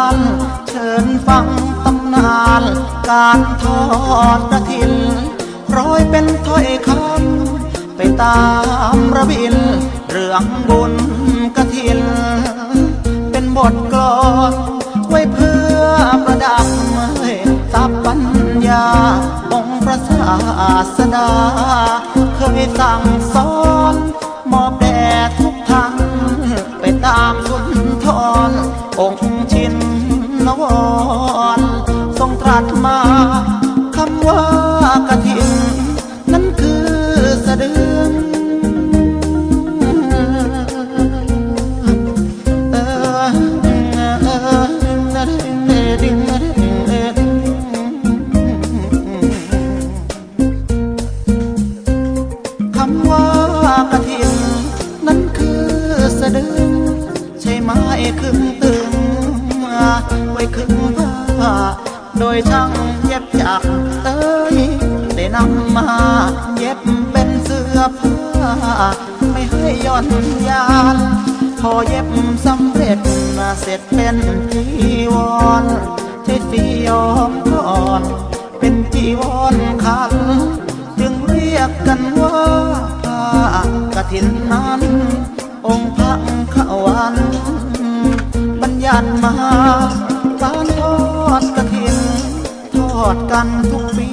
านเชิญฟังตำนาน การทอดกระถินร้อยเป็นถ้อยคำไปตามระบิน เรื่องบุญกระถิน เป็นบทกลอนไว้เพื่อประดับเมยตับปัญญาองค์พระศาสดา คำว่ากระถินนั้นคือสะดึง ใช่ไหมครึ่งตึง ไว้คึงผ้าโดยช่างเย็บจากเต้ยได้นำมาเย็บเป็นเสื้อผ้าไม่ให้ย่อนยาน พอเย็บสำเร็จมาเสร็จเป็นจีวรใช้สียอมก่อน เป็นจีวรคัน จึงเรียกกันว่าผ้ากฐินนั้น องค์พระขวัน บัญญัติมาการทอดกฐิน ทอดกันทุกปี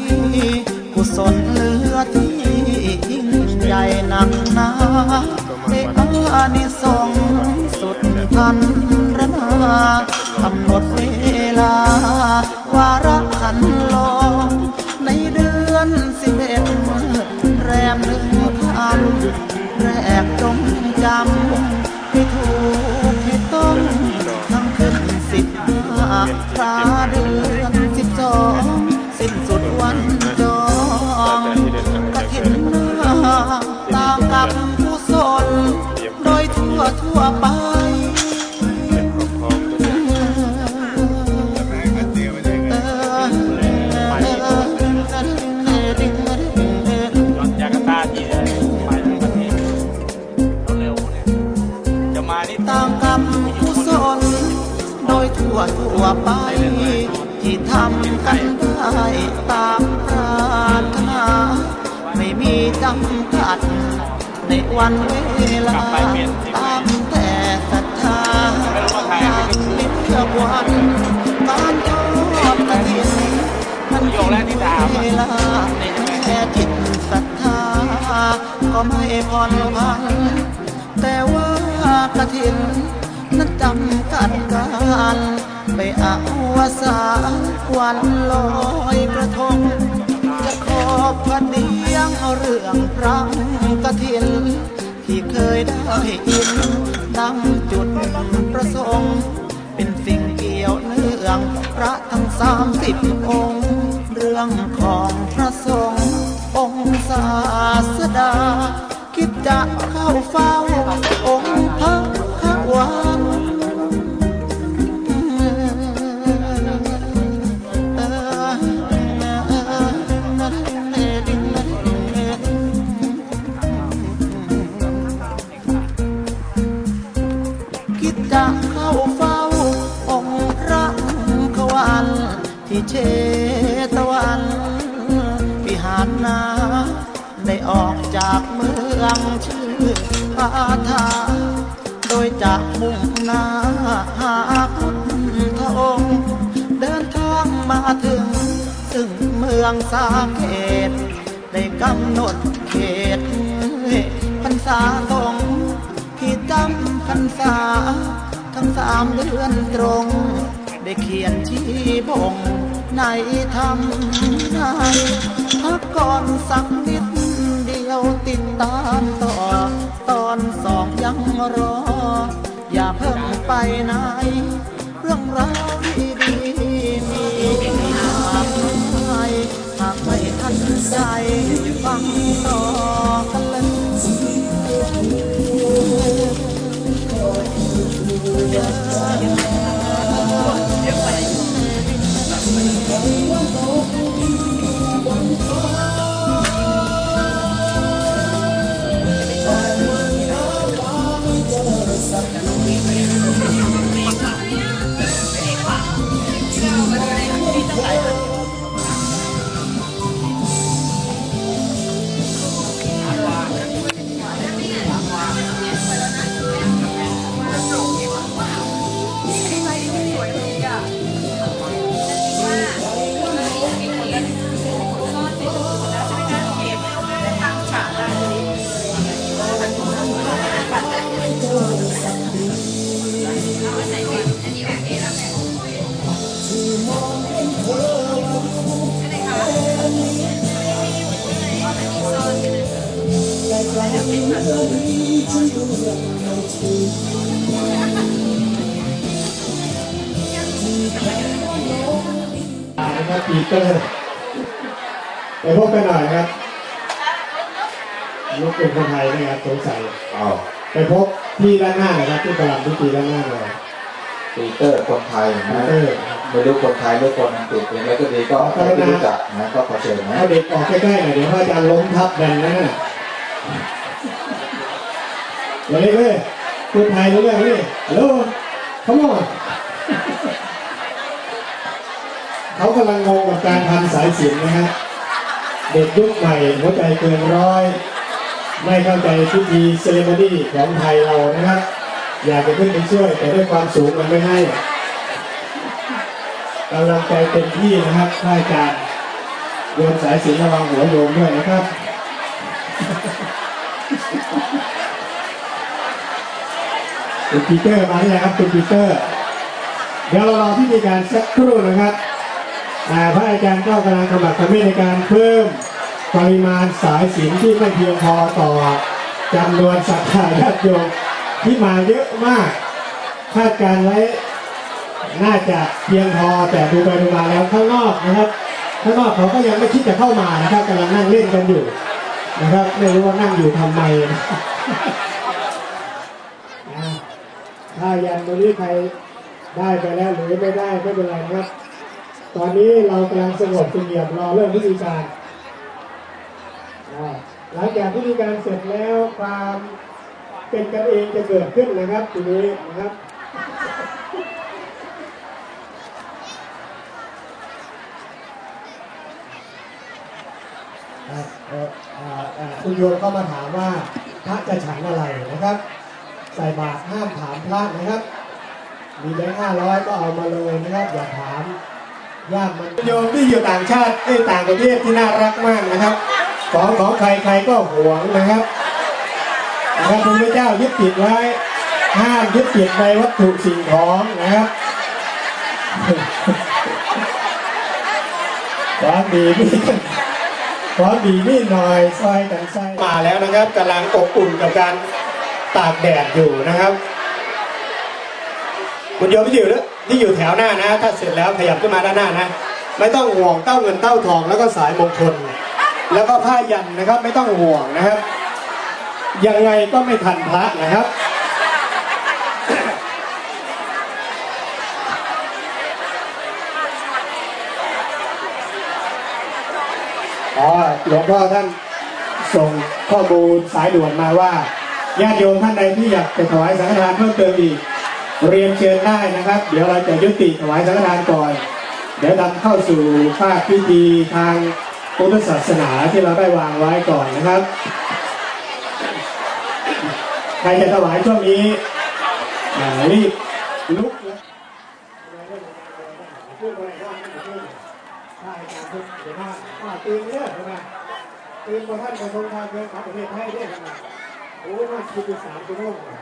กุศลเหลือที่ยิ่งใหญ่หนักหนาได้อานิสงส พันรนากำหนดเวลา วาระขันลองในเดือนสิบเอ็ดแรมหนึ่งพันแรกจงจำให้ถูกให้ต้องทั้งขึ้นสิบห้าพระเดือนสิบสองสิ้นสุดวันจองกฐินนาตามกับผู้สนโดยทั่วทั่วไปำกันได้ตามปรารถนา ไม่มีจำกัด ในวันเวลาตามแต่ศรัทธาจากนิดเลือวันการทอดกระถินมันเป็นเวลาแค่จิตศรัทธา ก็ไม่ผ่อนพัน แต่ว่ากระถินนั้นจำกัดการ ไปเอาวสานวันลอยกระทง จะขอพระเดียงเอาเรื่องพระกะถิน ที่เคยได้ยินดังจุดประสงค์ เป็นสิ่งเกี่ยวเนื่องพระทั้งสามสิบองค์ เรื่องของพระสงฆ์องค์ศาสดา คิดจะเข้าเฝ้าองค์พระขวัน ที่เชตวัน วิหารนาได้ออกจากเมืองชื่อพาทาโดยจะมุ่งหน้าหาพุทธองค์ เดินทางมาถึง ถึงเมืองสาเกตได้กำหนดเขตพรรษาตรงที่จำพรรษา ทั้งสามเดือนตรง ได้เขียนชี้บ่งในธรรมในพักก่อนสักนิดเดียวติดตามต่อ ตอนสองยังรอ อย่าเพิ่งไปไหน เรื่องราวดีๆมีมากมายหากไม่ทันใจฟังต่อ นะครับปีเตอร์ไปพบกันหน่อยครับลูกเป็นคนไทยนะครับสงสัยอ้าวไปพบที่ด้านหน้านะครับที่กำลังพิธีด้านหน้าเลยปีเตอร์คนไทยปีนะเตอร์ ไม่รู้คนไทยหรือคนอังกฤษเองแล้วก็ดีก็ใครที่รู้จักนะก็ขอเชิญนะ เอาเด็กออกใกล้ๆหน่อยเดี๋ยวพระอาจารย์ล้มทับแบนนะน่ะ เลยเลยคุณไทยรู้เรื่องนี่ฮัลโหลเขาบอกเขากำลังงงกับการทำสายสิญจนนะฮะ เด็กยุคใหม่หัวใจเกินร้อย ไม่เข้าใจพิธีเซเลบรีของไทยเรานะครับ อยากจะขึ้นไปช่วย แต่ด้วยความสูงมันไม่ให้กำลังใจเต็มที่นะครับท่านอาจารย์โยนสายสิญจนระวังหัวโยมด้วยนะครับ คุณปีเตอร์มาแล้วครับคุณปีเตอร์ เดี๋ยวเรารอที่มีการสักครู่นะครับพระอาจารย์ก็กำลังกำลังทำในการเพิ่มปริมาณสายสินที่ไม่เพียงพอต่อจำนวนศรัทาญาติโยมที่มาเยอะมากคาดการณ์ไว้น่าจะเพียงพอแต่ดูไปดูมาแล้วข้างนอกนะครับข้างนอกเขาก็ยังไม่คิดจะเข้ามานะครับกำลังนั่งเล่นกันอยู่นะครับไม่รู้ว่านั่งอยู่ทำไมนะ ถ้ายังตัวนี้ใครได้ไปแล้วหรือไม่ได้ไม่เป็นไรนะครับ ตอนนี้เรากำลังสงบเสงี่ยมรอเริ่มพิธีการหลังจากพิธีการเสร็จแล้วความเป็นกันเองจะเกิดขึ้นนะครับทีนี้นะครับคุณโยมเข้ามาถามว่าพระจะฉันอะไรนะครับ ส่บาตรห้ามถามพระนะครับ มีแบงค์ห้าร้อยก็เอามาเลยนะครับ อย่าถามญาติมันโยมที่อยู่ต่างชาติเอ้ต่างประเทศที่น่ารักมากนะครับ ของของใครใครก็หวงนะครับนะครับพระพุทธเจ้ายึดติดไว้ห้ามยึดติดในวัตถุสิ่งของนะครับความดีนี่ความดีนี่หน่อยซอยกันไส้มาแล้วนะครับกำลังอบอุ่นกับการ ตากแดดอยู่นะครับ คุณโยมที่อยู่นะที่อยู่แถวหน้านะ ถ้าเสร็จแล้วขยับขึ้นมาด้านหน้านะ ไม่ต้องห่วงเต้าเงินเต้าทองแล้วก็สายมงคล แล้วก็ผ้ายันนะครับ ไม่ต้องห่วงนะครับ ยังไงก็ไม่ทันพระนะครับอ๋อหลวงพ่อท่านส่งข้อมูลสายด่วนมาว่า ญาติโยมท่านใดที่อยากจะถวายสังฆทานเพิ่มเติมอีก เรียนเชิญได้นะครับ เดี๋ยวเราจะยุติถวายสังฆทานก่อน เดี๋ยวนำเข้าสู่ภาคพิธีทางพุทธศาสนาที่เราได้วางไว้ก่อนนะครับ ใครจะถวายช่วงนี้อ่ารีบลุกนะใช่การทุกเดี๋ยวท่าตื่นเนี่ยใช่ไหมตื่นมาท่านกระทรวงการเงินของประเทศไทยเนี่ย ใช่ไหมโอ้